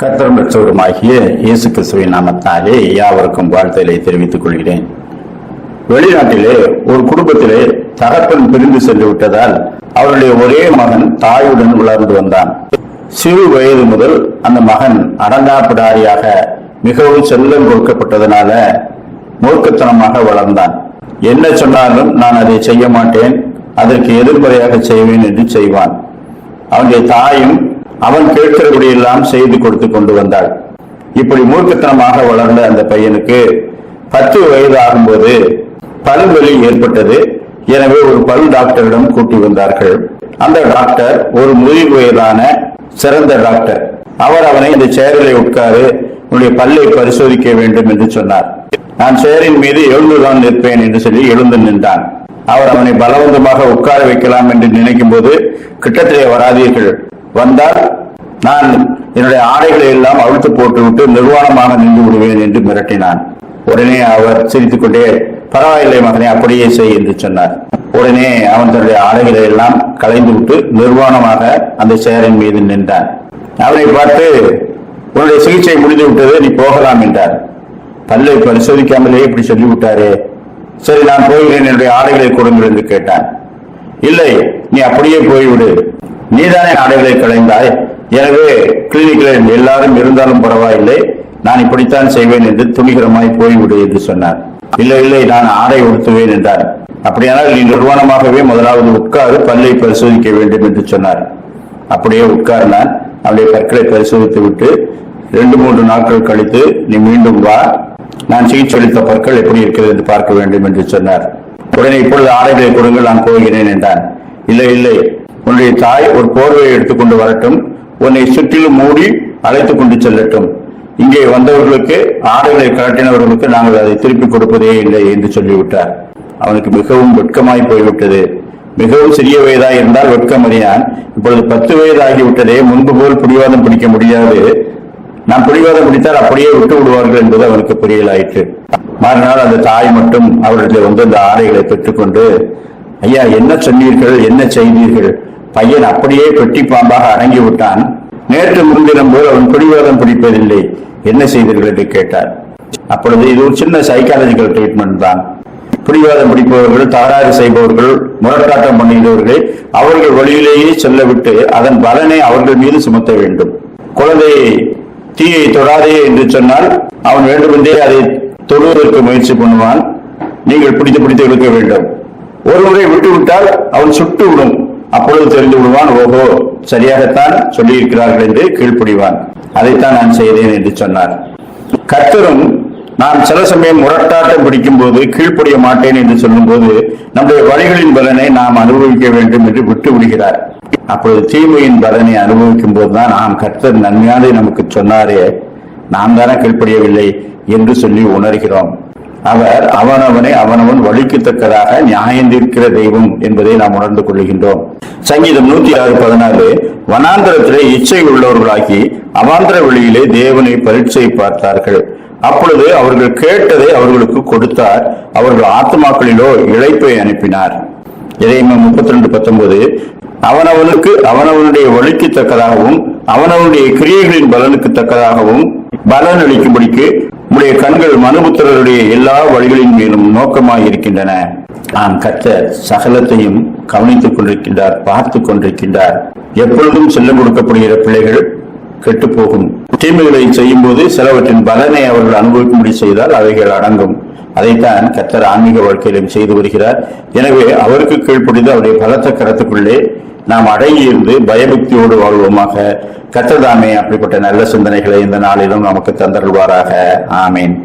கர்த்தரும் ரட்சகருமாகிய இயேசு கிறிஸ்துவின் நாமத்தாலே யாவருக்கும் வாழ்த்தலை தெரிவித்துக் கொள்கிறேன். வெளிநாட்டிலே ஒரு குடும்பத்திலே தகப்பன் பிரிந்து சென்று விட்டதால் அவருடைய ஒரே மகன் தாயுடன் வளர்ந்து வந்தான். சிறு வயது முதல் அந்த மகன் அடங்காப்பிடாரியாக மிகவும் செல்லம் கொடுக்கப்பட்டதனால மூர்க்கத்தனமாக வளர்ந்தான். என்ன சொன்னாலும் நான் அதை செய்ய மாட்டேன் அதற்கு எதிர்மறையாக செய்வேன் என்று செய்வான். அவனுடைய தாயும் அவன் கேட்கிறபடியெல்லாம் செய்து கொடுத்து கொண்டு வந்தாள். இப்படி மூர்க்கத்தனமாக வளர்ந்த அந்த பையனுக்கு பத்து வயது ஆகும்போது பல்வெளி ஏற்பட்டது. எனவே ஒரு பல் டாக்டரிடம் கூட்டி வந்தார்கள். அந்த டாக்டர் ஒரு முதிர் வயதான சிறந்த டாக்டர். அவர் அவனை இந்த சேரிலே உட்காரு உன்னுடைய பல்லை பரிசோதிக்க வேண்டும் என்று சொன்னார். நான் சேரின் மீது எழுந்துதான் நிற்பேன் என்று சொல்லி எழுந்து நின்றான். அவர் அவனை பலவந்தமாக உட்கார வைக்கலாம் என்று நினைக்கும் போது கிட்டத்திலே வராதீர்கள். வந்தால் நான் என்னுடைய ஆடைகளை எல்லாம் அழுத்து போட்டுவிட்டு நிர்வாணமாக நின்று விடுவேன் என்று மிரட்டினான். உடனே அவர் சிரித்துக்கொண்டே பரவாயில்லை மகனே அப்படியே செய் என்று சொன்னார். உடனே அவன் தன்னுடைய ஆடைகளை எல்லாம் களைந்து விட்டு நிர்வாணமாக அந்த சேரின் மீது நின்றான். அவனை பார்த்து உன்னுடைய சிகிச்சை முடிந்து விட்டது நீ போகலாம் என்றார். பல்லை பரிசோதிக்காமலே இப்படி சொல்லிவிட்டாரே. சரி நான் போகிறேன் என்னுடைய ஆடைகளை கொடுங்கள் என்று கேட்டான். இல்லை நீ அப்படியே போய்விடு. நீதானே ஆடைகளை களைந்தாய் எனவே கிளினிக்கில் எல்லாரும் இருந்தாலும் பரவாயில்லை. நான் இப்படித்தான் செய்வேன் என்று துணிகரமாய் போய்விடு என்று சொன்னார். இல்லை இல்லை நான் ஆடை உடுத்துவேன் என்றார். அப்படியானால் நீ நிர்வாணமாகவே முதலாவது உட்காரு பல்லை பரிசோதிக்க வேண்டும் என்று சொன்னார். அப்படியே உட்கார்ந்தான். அவனுடைய பற்களை பரிசோதித்து விட்டு ரெண்டு மூன்று நாட்கள் கழித்து நீ மீண்டும் வா. நான் சிகிச்சை அளித்த பற்கள் எப்படி இருக்கிறது என்று பார்க்க வேண்டும் என்று சொன்னார். உடனே இப்பொழுது ஆடைகளை கொடுங்கள் நான் போகிறேன் என்றான். இல்லை இல்லை. உன்னுடைய தாய் ஒரு போர்வையை எடுத்துக்கொண்டு வரட்டும். உன்னை சுற்றிலும் மூடி அழைத்துக் கொண்டு செல்லட்டும். இங்கே வந்தவர்களுக்கு ஆடைகளை கலட்டினவர்களுக்கு நாங்கள் அதை திருப்பி கொடுப்பதே இல்லை என்று சொல்லிவிட்டார். அவனுக்கு மிகவும் வெட்கமாய் போய்விட்டது. மிகவும் சிறிய வயதாக இருந்தால் வெட்கம் அறியான் இப்பொழுது பத்து வயதாகிவிட்டதே முன்பு போல் பிடிவாதம் பிடிக்க முடியாது. நாம் பிடிவாதம் பிடித்தால் அப்படியே விட்டு விடுவார்கள் என்பது அவனுக்கு புரியலாயிற்று. மறுநாள் அந்த தாய் மட்டும் அவரிடத்தில் வந்து அந்த ஆடைகளை பெற்றுக்கொண்டு ஐயா என்ன சொன்னீர்கள்? என்ன செய்தீர்கள்? பையன் அப்படியே பெட்டி பாம்பாக அடங்கி விட்டான் நேற்று முன்தினம் போல் அவன் பிடிவாதம் பிடிப்பதில்லை என்ன செய்தீர்கள்? என்று கேட்டார். அப்பொழுது இது ஒரு சின்ன சைக்காலஜிக்கல் ட்ரீட்மெண்ட் தான். பிடிவாதம் பிடிப்பவர்கள் தகராறு செய்பவர்கள் முரட்டாட்டம் பண்ணுகிறவர்கள் அவர்கள் வழியிலேயே செல்ல விட்டு அதன் பலனை அவர்கள் மீது சுமத்த வேண்டும். குழந்தையை தீயை தொடாதே என்று சொன்னால் அவன் வேண்டுமென்றே அதை தொடுவதற்கு முயற்சி பண்ணுவான். நீங்கள் பிடித்து பிடித்து இழுக்க வேண்டும். ஒரு முறை விட்டுவிட்டால் அவன் சுட்டு விடும். அப்பொழுது தெரிந்து விடுவான் ஓஹோ சரியாகத்தான் சொல்லியிருக்கிறார்கள் என்று கீழ்ப்படிவான். அதைத்தான் நான் செய்தேன் என்று சொன்னார். கர்த்தரும் நான் சில சமயம் முரட்டாட்டம் பிடிக்கும் போது கீழ்ப்படிய மாட்டேன் என்று சொல்லும்போது நம்முடைய வழிகளின் பலனை நாம் அனுபவிக்க வேண்டும் என்று விட்டு விடுகிறார் அப்பொழுது தீமையின் பலனை அனுபவிக்கும் போதுதான் நாம் கர்த்தர் நன்மையானதை நமக்கு சொன்னாரே நாம் தானே கீழ்ப்படியவில்லை என்று சொல்லி உணர்கிறோம். அவர் அவனவனை அவனவன் வழிக்கத்தக்கதாக நியாயந்திருக்கிற தெய்வம் என்பதை நாம் உணர்ந்து கொள்கின்றோம். சங்கீதம் நூத்தி ஆறு பதினாறு வனாந்திரத்திலே இச்சை உள்ளவர்களாகி அவாந்திர வழியிலே தேவனை பரீட்சை பார்த்தார்கள். அப்பொழுது அவர்கள் கேட்டதை அவர்களுக்கு கொடுத்தார். அவர்கள் ஆத்மாக்களிலோ இழைப்பை அனுப்பினார். இறைமை முப்பத்தி ரெண்டு பத்தொன்பது அவனவனுக்கு அவனவனுடைய வழிக்கு தக்கதாகவும் அவனவனுடைய கிரியைகளின் பலனுக்கு தக்கதாகவும் பலன் அளிக்கும்படிக்கு உடைய கண்கள் மனுபுத்திரருடைய எல்லா வழிகளின் மேலும் நோக்கமாக இருக்கின்றன நாம் கற்ற சகலத்தையும் கவனித்துக் கொண்டிருக்கின்றார் பார்த்துக் கொண்டிருக்கின்றார். எப்பொழுதும் செல்லம் கொடுக்கப்படுகிற பிள்ளைகள் கெட்டுப்போகும். தீமைகளை செய்யும் போது சிலவற்றின் பலனை அவர்கள் அனுபவிக்கும்படி செய்தால் அவைகள் அடங்கும். அதைத்தான் கத்தர் ஆன்மீக வாழ்க்கையிலும் செய்து வருகிறார். எனவே அவருக்கு கீழ்ப்படிந்து அவருடைய பலத்த கரத்துக்குள்ளே நாம் அடங்கியிருந்து பயபக்தியோடு வாழ்வோமாக. கத்ததாமே அப்படிப்பட்ட நல்ல சிந்தனைகளை இந்த நாளிலும் நமக்கு தந்தருள்வாராக. ஆமேன்.